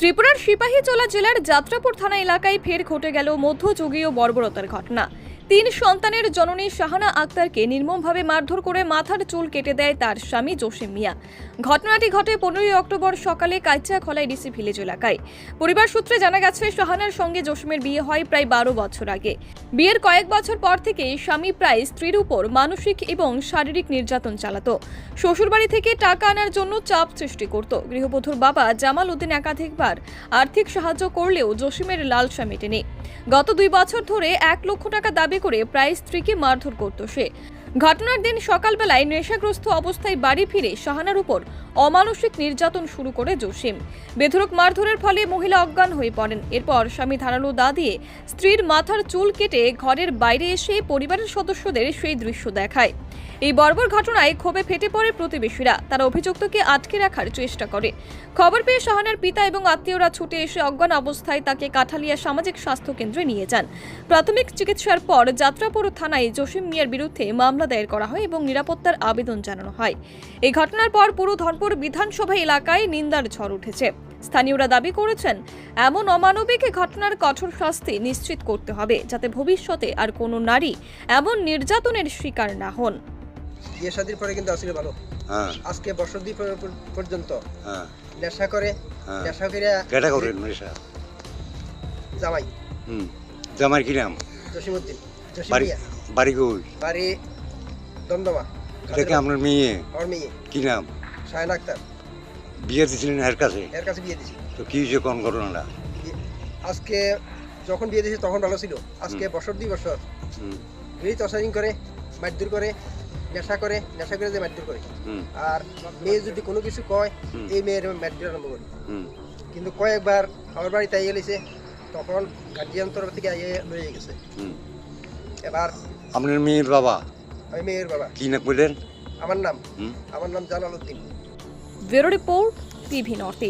ত্রিপুরার সিপাহীচলা জেলার যাত্রাপুর থানা এলাকায় ফের ঘটে গেল মধ্যযুগীয় বর্বরতার ঘটনা। তিন সন্তানের জননী শাহানা আক্তারকে নির্মমভাবে মারধর করে মাথার চুল কেটে দেয় তার স্বামী জসিম মিয়া। ঘটনাটি ঘটে পনেরোই অক্টোবর সকালে কাইচাখলাই ডিসি ভিলেজ এলাকায়। পরিবার সূত্রে জানা গেছে, শাহানার সঙ্গে জসিমের বিয়ে হয় প্রায় বারো বছর আগে। বিয়ের কয়েক বছর পর থেকে স্বামী প্রায় স্ত্রীর উপর মানসিক এবং শারীরিক নির্যাতন চালাত। শ্বশুরবাড়ি থেকে টাকা আনার জন্য চাপ সৃষ্টি করত। গৃহবধূর বাবা জামাল উদ্দিন একাধিকবার আর্থিক সাহায্য করলেও জসিমের লালসা মেটেনি। গত দুই বছর ধরে এক লক্ষ টাকা দাবি করে প্রায় স্ত্রীকে মারধর করত সে। ঘটনার দিন সকালবেলায় নেশাগ্রস্ত অবস্থায় বাড়ি ফিরে শাহানার উপর অমানসিক নির্যাতন শুরু করে জসিম। বেধরক মারধরের ফলে মহিলা অজ্ঞান হয়ে পড়েন। এরপর স্বামী ধারালো দা দিয়ে স্ত্রীর মাথার চুল কেটে ঘরের বাইরে এসে পরিবারের সদস্যদের সেই দৃশ্য দেখায়। এই বর্বর ঘটনায় ক্ষোভে ফেটে পড়ে প্রতিবেশীরা। তারা অভিযুক্তকে আটকে রাখার চেষ্টা করে। খবর পেয়ে শাহানার পিতা এবং আত্মীয়রা ছুটে এসে অজ্ঞান অবস্থায় তাকে কাঠালিয়া সামাজিক স্বাস্থ্য কেন্দ্রে নিয়ে যান। প্রাথমিক চিকিৎসার পর যাত্রাপুর থানায় জসিম মিয়ার বিরুদ্ধে মামলা দায়ের করা হয় এবং নিরাপত্তার আবেদন জানানো হয়। এই ঘটনার পর পুরো ধনপুর বিধানসভা এলাকায় নিন্দার ঝড় উঠেছে। স্থানীয়রা দাবি করেছেন এমন অমানবিক ঘটনার কঠোর শাস্তি নিশ্চিত করতে হবে যাতে ভবিষ্যতে আর কোনো নারী এমন নির্যাতনের শিকার না হন। বিয়ে শাদির পরে কিন্তু আসলে ভালো। হ্যাঁ। আজকে বছর দুই পর্যন্ত হ্যাঁ। নেশা করে হ্যাঁ। নেশা করে কেটা করেন নেশা। জামাই। হুম। জামাই কি নাম? জসিমুদ্দিন জসিম বাড়ি বাড়ি কই? বাড়ি দমদমা এটা কি আপনার মেয়ে? আমার মেয়ে। কি নাম? শায়ন আক্তার। বিয়ে দিয়েছিলেন এর কাছে? এর কাছে বিয়ে দিয়েছি। তো কি হয়েছে কোন ঘটনাটা? আজকে যখন বিয়ে দিয়েছি তখন ভালো ছিল। আজকে বছর দুই বছর। বিড়ি তসারিং করে মারধর করে নেশা করে নেশা করে যে মারধর করে। আর মেয়ে যদি কোনো কিছু কয়। এই মেয়ের মারধর আরম্ভ করি। কিন্তু কয়েকবার আমার বাড়িতে আইয়ে গেছে তখন গার্জিয়ান তরফ থেকে আইয়ে লয়ে গেছে। এবার আপনার মেয়ের বাবা? আমি মেয়ের বাবা। কি না বললেন? আমার নাম আমার নাম Jalaluddin bureau report TV north